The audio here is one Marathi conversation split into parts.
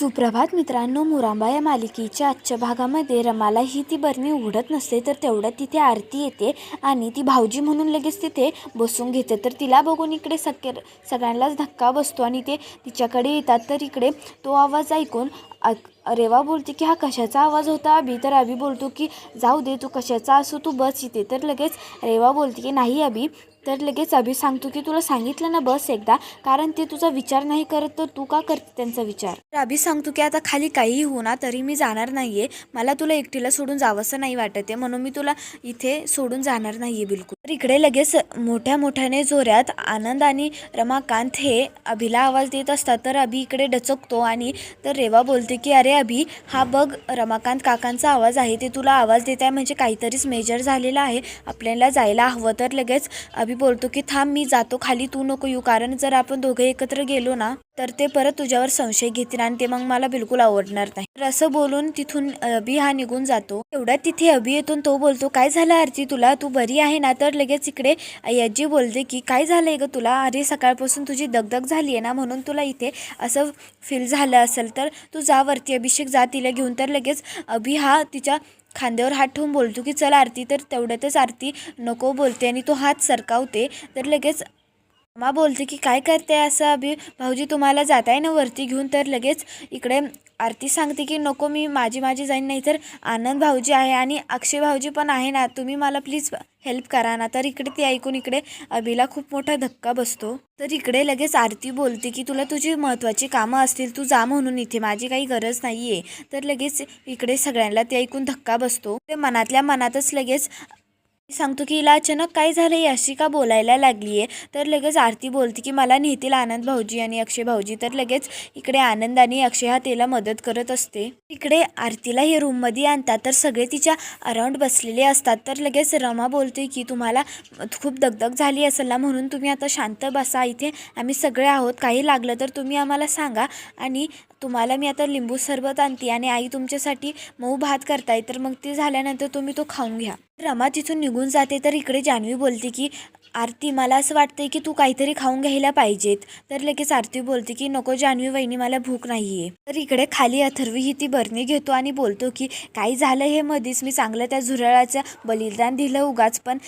सुप्रभात मित्रांनो मुरांबा या मालिकेच्या आजच्या भागामध्ये रमाला ही ती बरणी उघडत नसते तर तेवढ्यात तिथे आरती येते आणि ती भाऊजी म्हणून लगेच तिथे बसून घेते. तर तिला बघून इकडे सगळे सगळ्यांनाच धक्का बसतो आणि ते तिच्याकडे येतात. तर इकडे तो आवाज ऐकून रेवा बोलते की हा कशाचा आवाज होता? अभि तर अभि बोलतो की जाऊ दे तू कशाचा असो तू बस इथे. तर लगेच रेवा बोलते की नाही अभि. तर लगेच अभि सांगतो की तुला सांगितलं ना बस एकदा कारण ते तुझा विचार नाही करत तर तू का करते त्यांचा विचार? तर अभि सांगतो की आता खाली काहीही होणार तरी मी जाणार नाहीये. मला तुला एकटीला सोडून जावंसं नाही वाटत आहे म्हणून मी तुला इथे सोडून जाणार नाहीये बिलकुल. तर इकडे लगेच मोठ्या मोठ्याने जोऱ्यात आनंद आणि रमाकांत हे अभिला आवाज देत असतात. तर अभि इकडे डचकतो आणि तर रेवा बोलते की अरे अभि हा बघ रमाकांत काकांचा आवाज आहे ते तुला आवाज देत आहे म्हणजे काहीतरीच मेजर झालेला आहे आपल्याला जायला हवं तर लगेच. अभि बोलतो की थांब मी जातो खाली तू नको येऊ कारण जर आपण दोघे एकत्र गेलो ना तर ते परत तुझ्यावर संशय घेतील आणि ते मग मला बिलकुल आवडणार नाही. तर असं बोलून तिथून अभि हा निघून जातो. एवढ्यात तिथे अभि येतून तो बोलतो काय झालं आरती तुला? तू बरी आहे ना? तर लगेच इकडे यज्जी बोलते की काय झालंय ग तुला? अरे सकाळपासून तुझी दगदग झाली आहे ना म्हणून तुला इथे असं फील झालं असेल तर तू जा वरती अभिषेक जा तिला घेऊन. तर लगेच अभि हा तिच्या खांद्यावर हात ठेवून बोलतो की चल आरती तर तेवढ्यातच आरती नको बोलते आणि तो हात सरकावते. तर लगेच मा बोलते की काय करते असं अभि? भाऊजी तुम्हाला जात आहे ना वरती घेऊन? तर लगेच इकडे आरती सांगते की नको मी माझी माझी जाईन नाही तर आनंद भाऊजी आहे आणि अक्षय भाऊजी पण आहे ना तुम्ही मला प्लीज हेल्प करा ना. तर इकडे ती ऐकून इकडे अभिला खूप मोठा धक्का बसतो. तर इकडे लगेच आरती बोलते की तुला तुझी महत्त्वाची कामं असतील तू जा म्हणून इथे माझी काही गरज नाही आहे तर लगेच इकडे सगळ्यांना ते ऐकून धक्का बसतो. ते मनातल्या मनातच लगेच सांगतो की हिला अचानक काय झालं आहे अशी का बोलायला लागली आहे तर लगेच आरती बोलते की मला नेतील आनंद भाऊजी आणि अक्षय भाऊजी. तर लगेच इकडे आनंद आणि अक्षय हा तिला मदत करत असते. इकडे आरतीला हे रूममध्ये आणतात तर सगळे तिच्या अराउंड बसलेले असतात. तर लगेच रमा बोलते की तुम्हाला खूप दगदग झाली असेल ना म्हणून तुम्ही आता शांत बसा. इथे आम्ही सगळे आहोत. काही लागलं तर तुम्ही आम्हाला सांगा आणि तुम्हाला मी आता लिंबू सरबत आणते आणि आई तुमच्यासाठी मऊ भात करताय तर मग ते झाल्यानंतर तुम्ही तो खाऊन घ्या. रमा तिथून निघून जाते तर इकडे जान्हवी बोलते की आरती मला असं वाटतंय की तू काहीतरी खाऊन घ्यायला पाहिजेत. तर लगेच आरती बोलते की नको जान्हवी वहिनी मला भूक नाही आहे तर इकडे खाली अथर्वी ही ती बरणी घेतो आणि बोलतो की काय झालं हे मधीच? मी चांगलं त्या झुरळाचं बलिदान दिलं उगाच पण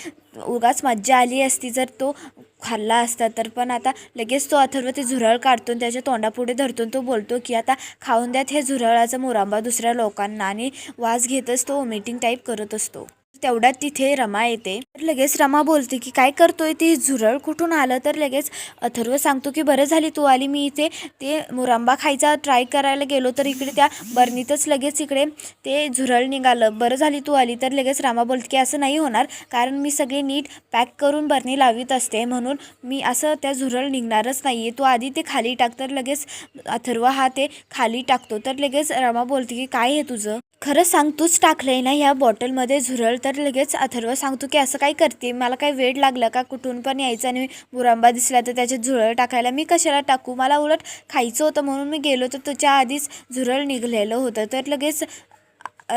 उगाच मज्जा आली असती जर तो खाल्ला असता तर पण आता लगेच तो अथर्व ते झुरळ काढतो त्याच्या तोंडापुढे धरतो तो बोलतो की आता खाऊन द्यात हे झुरळाचा मुरांबा दुसऱ्या लोकांना. आणि वास घेतच तो वॉमिटिंग टाईप करत असतो. तेवढ्यात तिथे रमा येते. तर लगेच रमा बोलते की काय करतोय ते? झुरळ कुठून आलं? तर लगेच अथर्व सांगतो की बरं झाली तू आली मी इथे ते मुरांबा खायचा ट्राय करायला गेलो तर इकडे त्या बर्नीतच लगेच इकडे ते झुरळ निघालं. बरं झाली तू आली. तर लगेच रामा बोलते की असं नाही होणार कारण मी सगळे नीट पॅक करून बर्नी लावित असते म्हणून मी असं त्या झुरळ निघणारच नाही आहे तू आधी ते खाली टाक. तर लगेच अथर्व हा ते खाली टाकतो. तर लगेच रमा बोलते की काय आहे तुझं? खरं सांग तूच टाकलंय ना ह्या बॉटलमध्ये झुरळ? तर लगेच अथर्व सांगतो की असं काय करते? मला काय वेळ लागला का? कुठून पण यायचं आणि बुरांबा दिसला तर त्याच्यात झुरळ टाकायला मी कशाला टाकू? मला उलट खायचं होतं म्हणून मी गेलो तर त्याच्या आधीच झुरळ निघलेलं होतं. तर लगेच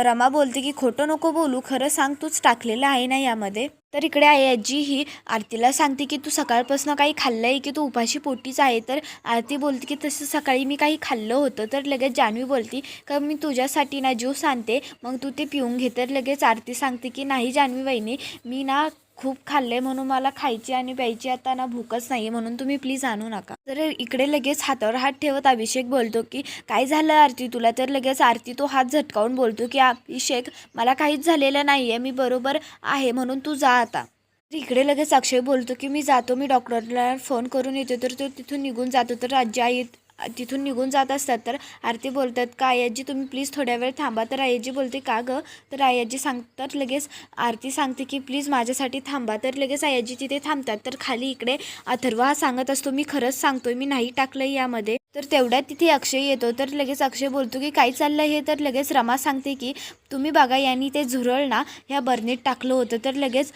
रमा बोलते की खोटं नको बोलू खरं सांग तूच टाकलेलं आहे ना यामध्ये? तर इकडे आई आजी ही आरतीला सांगते की तू सकाळपासून काही खाल्लं आहे की तू उपाशी पोटीच आहे? तर आरती बोलते की तसं सकाळी मी काही खाल्लं होतं. तर लगेच जान्हवी बोलती का मी तुझ्यासाठी ना ज्यूस आणते मग तू ते पिऊन घे. तर लगेच आरती सांगते की नाही जान्हवी वहिनी मी ना खूप खाल्ले म्हणून मला खायची आणि प्यायची आता ना भूकच नाही म्हणून तुम्ही प्लीज आणू नका. तर इकडे लगेच हातावर हात ठेवत अभिषेक बोलतो की काय झालं आरती? तुला तर लगेच आरती तो हात झटकावून बोलतो की अभिषेक मला काहीच झालेलं नाही आहे मी बरोबर आहे म्हणून तू जा आता. तर इकडे लगेच अक्षय बोलतो की मी जातो मी डॉक्टरला फोन करून येतो तर तो तिथून निघून जातो तर राज्य आई तिथून निघून जात असतात. तर आरती बोलतात का आयाजी तुम्ही प्लीज थोड्या वेळ थांबा. तर आयाजी बोलते का गं? तर आयाजी सांगतात लगेच आरती सांगते की प्लीज माझ्यासाठी थांबा. तर लगेच आयाजी तिथे थांबतात. तर खाली इकडे अथर्व हा सांगत असतो मी खरंच सांगतोय मी नाही टाकलं यामध्ये. तर तेवढ्यात तिथे अक्षय येतो. तर लगेच अक्षय बोलतो की काय चाललं हे? तर लगेच रमा सांगते की तुम्ही बघा यांनी ते झुरळ ना ह्या बर्नीत टाकलं होतं. तर लगेच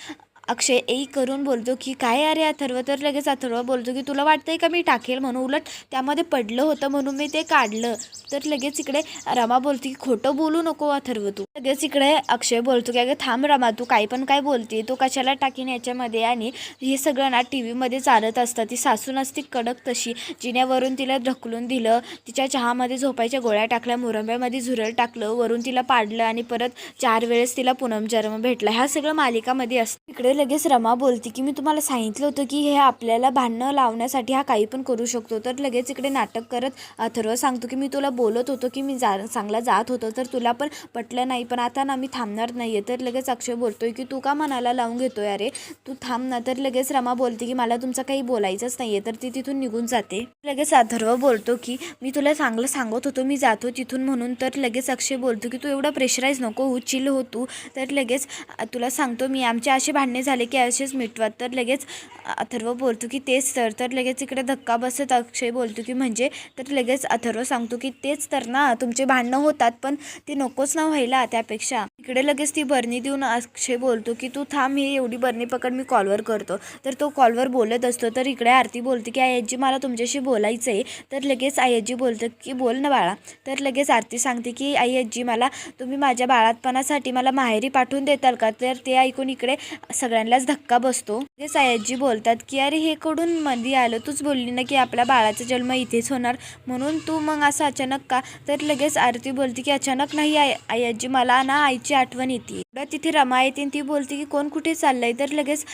अक्षय ए करून बोलतो की काय अरे अथर्व? तर लगेच अथर्व बोलतो की तुला वाटतंय का मी टाकेल म्हणून? उलट त्यामध्ये पडलं होतं म्हणून मी ते काढलं. तर लगेच इकडे रमा बोलते की खोटं बोलू नको अथर्व तू. लगेच इकडे अक्षय बोलतो की अगं थांब रमा तू काही पण काय बोलते तू कशाला टाकीन याच्यामध्ये? आणि हे सगळं ना टी व्हीमध्ये चालत असतं. ती सासू नसती कडक तशी. जिन्यावरून तिला ढकलून दिलं. तिच्या चहामध्ये झोपायच्या गोळ्या टाकल्या. मुरंब्यामध्ये झुरळ टाकलं. वरून तिला पाडलं आणि परत चार वेळेस तिला पुनम जन्म भेटला. ह्या सगळं मालिकामध्ये असतं. इकडे लगेच रमा बोलते की मी तुम्हाला सांगितलं होतं की हे आपल्याला भांडणं लावण्यासाठी हा काही पण करू शकतो. तर लगेच इकडे नाटक करत अथर्व सांगतो की मी तुला बोलत होतो की मी जा चांगला जात होतो तर तुला पण पटलं नाही पण आता ना मी थांबणार नाही आहे तर लगेच अक्षय बोलतोय की तू का मनाला लावून घेतोय? अरे तू थांब ना. तर लगेच रमा बोलते की मला तुमचं काही बोलायचंच नाही आहे तर ती तिथून निघून जाते. लगेच अथर्व बोलतो की मी तुला चांगलं सांगत होतो मी जातो तिथून म्हणून. तर लगेच अक्षय बोलतो की तू एवढा प्रेशराईज नको हो चिल हो तू. तर लगेच तुला सांगतो मी आमचे असे भांडणे झाले की असेच मिटवत. तर लगेच अथर्व बोलतो की तेच तर. तर लगेच इकडे धक्का बसत अक्षय बोलतो की म्हणजे? तर लगेच अथर्व सांगतो की तेच तर ना तुमचे भांडणं होतात पण ते नकोच ना व्हायला त्यापेक्षा. इकडे लगेच ती बर्नी देऊन अक्षय बोलतो की तू थांब ही एवढी बर्नी पकड मी कॉलवर करतो. तर तो कॉलवर बोलत असतो. तर इकडे आरती बोलते की आयजी मला तुमच्याशी बोलायचं आहे तर लगेच आयजी बोलतं की बोल ना बाळा. तर लगेच आरती सांगते की आई आजी मला तुम्ही माझ्या बाळातपणासाठी मला माहेरी पाठवून देताल का? तर ते ऐकून इकडे सगळ्यांनाच धक्का बसतो. ते सयाजी बोलतात की अरे हे कडून मध्ये आलं. तूच बोलली ना की आपल्या बाळाचा जन्म इथेच होणार. म्हणून तू मग असं अचानक का? तर लगेच आरती बोलते की अचानक नाही आई आयाजी मला ना आईची आठवण येते. तिथे रमा येते आणि ती बोलते की कोण कुठे चाललंय? तर लगेच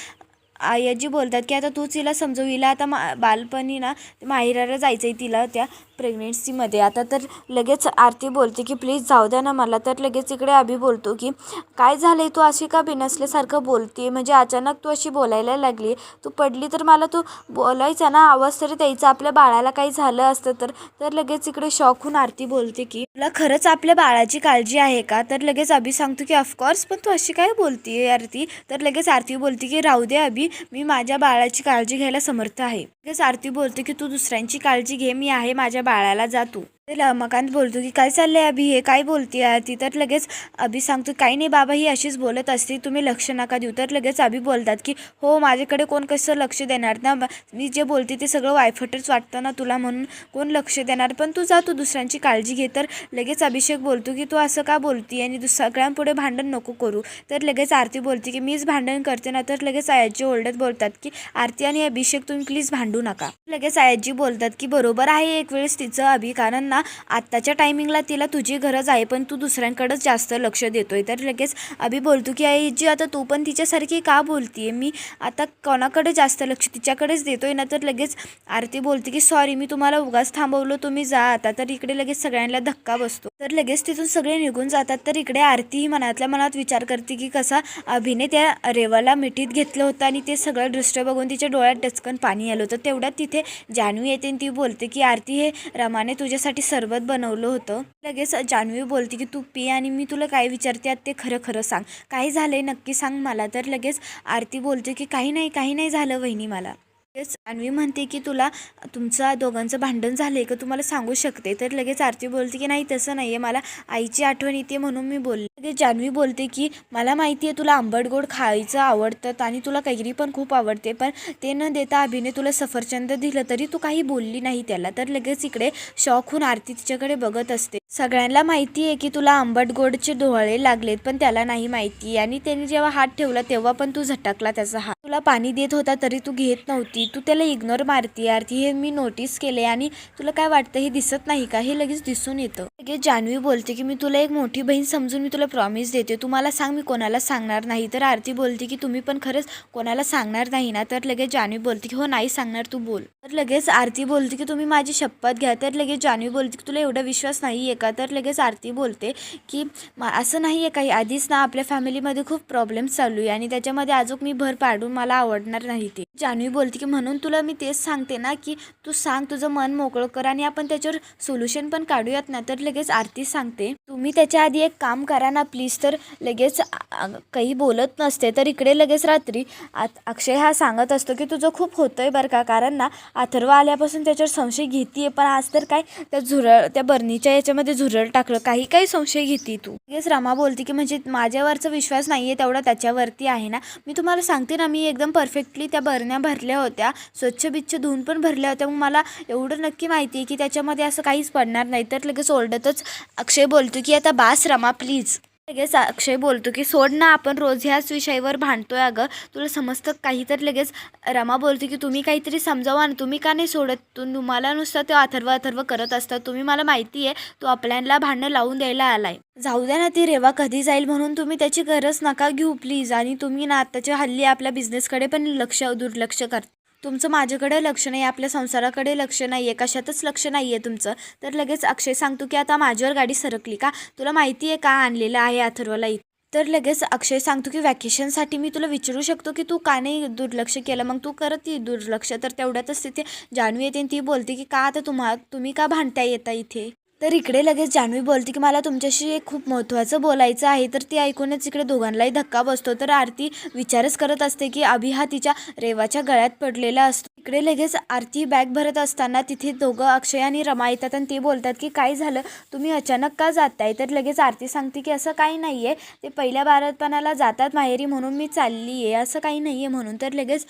आयाजी बोलतात की आता तूच तिला समजव. हिला आता मा बालपणी ना माहेराला जायचं आहे तिला त्या. प्रेग्नेन्सीमध्ये आता तर लगेच आरती बोलते की प्लीज जाऊ द्या ना मला. तर लगेच इकडे अभि बोलतो की काय झालं आहे तू अशी का बिनसल्यासारखं बोलते? म्हणजे अचानक तू अशी बोलायला लागली. तू पडली तर मला तू बोलायचा ना आवाज तरी द्यायचा. आपल्या बाळाला काही झालं असतं तर. तर लगेच इकडे शॉक होऊन आरती बोलते की तुला खरंच आपल्या बाळाची काळजी आहे का? तर लगेच अभि सांगतो की ऑफकोर्स पण तू अशी काय बोलते आरती? तर लगेच आरती बोलते की राहू दे अभि. मी माझ्या बाळाची काळजी घ्यायला समर्थ आहे. लगेच आरती बोलते की तू दुसऱ्यांची काळजी घे मी आहे माझ्या बाळाला जा तू. तर रमाकांत बोलतो की काय चाललंय अभि? हे काय बोलते आरती तर लगेच अभि सांगतो काही नाही बाबा ही अशीच बोलत असते. तुम्ही लक्ष नका देऊ. तर लगेच अभि बोलतात की हो माझ्याकडे कोण कसं लक्ष देणार ना? मी जे बोलते ते सगळं वायफटच वाटतं ना तुला म्हणून. कोण लक्ष देणार? पण तू जा तू दुसऱ्यांची काळजी घे. तर लगेच अभिषेक बोलतो की तू असं का बोलती आणि दुस सगळ्यांपुढे भांडण नको करू. तर लगेच आरती बोलते की मीच भांडण करते ना? तर लगेच आयाजी ओरडत बोलतात की आरती आणि अभिषेक तुम्ही प्लीज भांडू नका. लगेच आयाजी बोलतात की बरोबर आहे एक वेळेस तिचं अभि कारण ना आत्ताच्या टायमिंगला तिला तुझी गरज आहे पण तू दुसऱ्यांकडंच जास्त लक्ष देतोय. तर लगेच अभि बोलतो की आई जी आता तू पण तिच्यासारखी का बोलतीये? मी आता कोणाकडे जास्त लक्ष? तिच्याकडेच देतोय ना? तर लगेच आरती बोलते की सॉरी मी तुम्हाला उगाच थांबवलं तुम्ही जा आता. तर इकडे लगेच सगळ्यांना धक्का बसतो. तर लगेच तिथून सगळे निघून जातात. तर इकडे आरतीही मनातल्या मनात विचार करते की कसा अभिने त्या रेवाला मिठीत घेतलं होतं आणि ते सगळं दृश्य बघून तिच्या डोळ्यात डचकन पाणी आलं होतं. तेवढ्यात तिथे जान्हवी येते आणि ती बोलते की आरती हे रमाने तुझ्यासाठी सरबत बनवलं होतं. लगेच जान्हवी बोलते की तू पी आणि मी तुला काय विचारते ते खरं खरं सांग. काही झालंय नक्की सांग मला. तर लगेच आरती बोलते की काही नाही काही नाही झालं वहिनी मला. लगेच जान्हवी म्हणते की तुला तुमचं दोघांचं भांडण झालं आहे का? तुम्हाला सांगू शकते. तर लगेच आरती बोलते की नाही तसं नाही आहे मला आईची आठवण येते म्हणून मी बोलले. लगेच जान्हवी बोलते की मला माहिती आहे तुला आंबट गोड खायचं आवडतं आणि तुला कैरी पण खूप आवडते पण ते न देता अभिने तुला सफरचंद दिलं तरी तू काही बोलली नाही त्याला. तर लगेच इकडे शॉक होऊन आरती तिच्याकडे बघत असते. सगळ्यांना माहिती आहे की तुला आंबट गोडचे डोळे लागलेत पण त्याला नाही माहिती आणि त्याने जेव्हा हात ठेवला तेव्हा पण तू झटकला त्याचा हात. तुला पाणी देत होता तरी तू घेत नव्हती. तू त्याला इग्नोर मारती आरती हे मी नोटीस केले आणि तुला काय वाटतं? हे दिसत नाही का? हे लगेच दिसून येतं. लगेच जान्हवी बोलते की मी तुला एक मोठी बहीण समजून मी तुला प्रॉमिस देते. तुम्हाला सांग मी कोणाला सांगणार नाही. तर आरती बोलते की तुम्ही पण खरंच कोणाला सांगणार नाही ना? तर लगेच जान्हवी बोलते की हो नाही सांगणार तू बोल. तर लगेच आरती बोलते की तुम्ही माझी शपथ घ्या. तर लगेच जान्हवी बोलते की तुला एवढा विश्वास नाही आहे का? तर लगेच आरती बोलते की मा- असं नाही आहे काही. आधीच ना आपल्या फॅमिलीमध्ये खूप प्रॉब्लेम्स चालू आहे आणि त्याच्यामध्ये अजून मी भर पाडून मला मला आवडणार नाही ते. जान्हवी बोलते की म्हणून तुला मी तेच सांगते ना की तू सांग तुझं मन मोकळं कर आणि आपण त्याच्यावर सोल्युशन पण काढूयात ना तर लगेच आरती सांगते. तुम्ही त्याच्या आधी एक काम करा ना प्लीज तर लगेच काही बोलत नसते तर इकडे लगेच रात्री आत- अक्षय हा सांगत असतो की तुझं खूप होतंय बरं का? कारण ना अथर्व आल्यापासून त्याच्यावर संशय घेते पण आज तर काय त्या झुरळ त्या बर्नीच्या याच्यामध्ये झुरळ टाकलं. काही काही संशय घेते तू. लगेच रमा बोलते की म्हणजे माझ्यावरचा विश्वास नाही आहे तेवढा त्याच्यावरती आहे ना. मी तुम्हाला सांगते ना मी एकदम परफेक्टली त्या बरण्या भरल्या होत्या. स्वच्छ बिच्छ धुवून पण भरल्या होत्या. मग मला एवढं नक्की माहिती आहे की त्याच्यामध्ये असं काहीच पडणार नाही. तर लगेच ओरडतच अक्षय बोलतो की आता बास रमा प्लीज लगेच अक्षय बोलतो की सोड ना आपण रोज ह्याच विषयावर भांडतोय अगं. तुला समजतं काही तर लगेच रमा बोलते की तुम्ही काहीतरी समजावा ना. तुम्ही का नाही सोडत? तू तुम्हाला नुसतं ते अथर्व अथर्व करत असतात तुम्ही मला माहिती आहे तो आपल्याला भांडणं लावून द्यायला आलाय. जाऊ द्या ना ती रेवा. कधी जाईल म्हणून तुम्ही त्याची गरज नका घेऊ प्लीज. आणि तुम्ही ना आत्ताच्या हल्ली आपल्या बिझनेसकडे पण लक्ष दुर्लक्ष करता. तुमचं माझ्याकडे लक्ष नाही आपल्या संसाराकडे लक्ष नाही आहे कशातच लक्ष नाही आहे तुमचं. तर लगेच अक्षय सांगतो की आता माझ्यावर गाडी सरकली का? तुला माहिती आहे का? आणलेलं आहे अथर्वला इथं. तर लगेच अक्षय सांगतो की वॅकेशनसाठी मी तुला विचारू शकतो की तू का नाही दुर्लक्ष केलं? मग तू करत ती दुर्लक्ष. तर तेवढ्यातच तिथे जान्हवी येते आणि ती बोलते की का आता तुम्हा तुम्ही का भांडता येता इथे? तर इकडे लगेच जान्हवी बोलते की मला तुमच्याशी एक खूप महत्त्वाचं बोलायचं आहे. तर ती ऐकूनच इकडे दोघांनाही धक्का बसतो. तर आरती विचारच करत असते की अभि हा तिच्या रेवाच्या गळ्यात पडलेला असतो. इकडे लगेच आरती बॅग भरत असताना तिथे दोघं अक्षय आणि रमा येतात आणि ते बोलतात की काय झालं? तुम्ही अचानक का जाताय? तर लगेच आरती सांगते की असं काही नाही आहे ते पहिल्या बारतपणाला जातात माहेरी म्हणून मी चालली आहे असं काही नाही आहे म्हणून. तर लगेच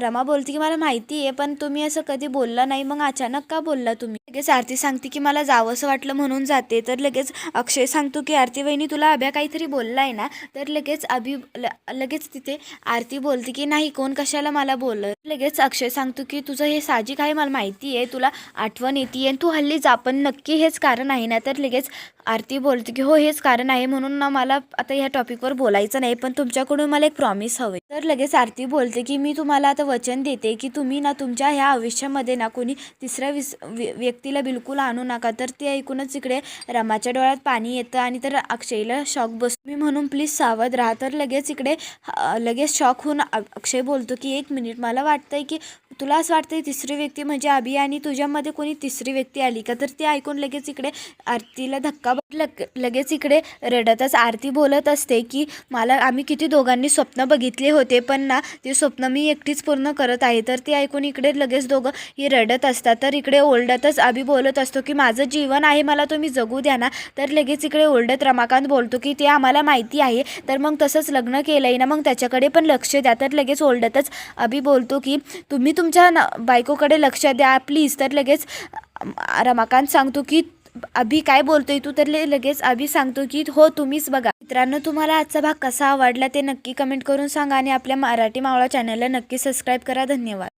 रमा बोलते की मला माहिती आहे पण तुम्ही असं कधी बोलला नाही. मग अचानक का बोलला तुम्ही? लगेच आरती सांगते की मला जावंसं वाटलं म्हणून जाते. तर लगेच अक्षय सांगतो की आरती वहिनी तुला अभ्या काहीतरी बोललाय ना? तर लगेच अभि ल लगेच तिथे आरती बोलते की नाही कोण कशाला मला बोललं? लगेच अक्षय सांगतो की तुझं हे साहजिक आहे मला माहिती आहे. तुला आठवण येते आणि तू हल्ली जा पण नक्की हेच कारण आहे ना? तर लगेच आरती बोलते की हो हेच कारण आहे म्हणून ना मला आता ह्या टॉपिकवर बोलायचं नाही पण तुमच्याकडून मला एक प्रॉमिस हवे तर लगेच आरती बोलते की मी तुम्हाला आता वचन देते की तुम्ही ना तुमच्या ह्या आयुष्यामध्ये ना कोणी तिसऱ्या विस व्य- व्यक्तीला बिलकुल आणू नका. तर ते ऐकूनच इकडे रमाच्या डोळ्यात पाणी येतं आणि तर अक्षयला शॉक बसतो. मी म्हणून प्लीज सावध राहा. तर लगेच इकडे लगेच शॉक होऊन अक्षय बोलतो की एक मिनिट मला वाटतंय की तुला असं वाटतंय तिसरी व्यक्ती म्हणजे अभि आणि तुझ्यामध्ये कोणी तिसरी व्यक्ती आली का? तर ते ऐकून लगेच इकडे आरतीला धक्का लग लगेच इकडे रडतच आरती बोलत असते की मला आम्ही किती दोघांनी स्वप्न बघितले होते पण ना ते स्वप्न मी एकटीच पूर्ण करत आहे. तर ते ऐकून इकडे लगेच दोघं हे रडत असतात. तर इकडे ओरडतच अभि बोलत असतो की माझं जीवन आहे मला तुम्ही जगू द्या ना. तर लगेच इकडे ओरडत रमाकांत बोलतो की ते आम्हाला माहिती आहे. तर मग तसंच लग्न केलं आहे ना मग त्याच्याकडे पण लक्ष द्या. तर लगेच ओरडतच अभि बोलतो की तुम्ही तुमच्या ना बायकोकडे लक्ष द्या प्लीज. तर लगेच रमाकांत सांगतो की अभि काय बोलतोय तू तर लगेच अभि सांगतो की हो तुम्हीच बघा. मित्रांनो तुम्हाला आजचा भाग कसा आवडला ते नक्की कमेंट करून सांगा आणि आपल्या मराठी मावळा चॅनलला नक्की सबस्क्राईब करा. धन्यवाद.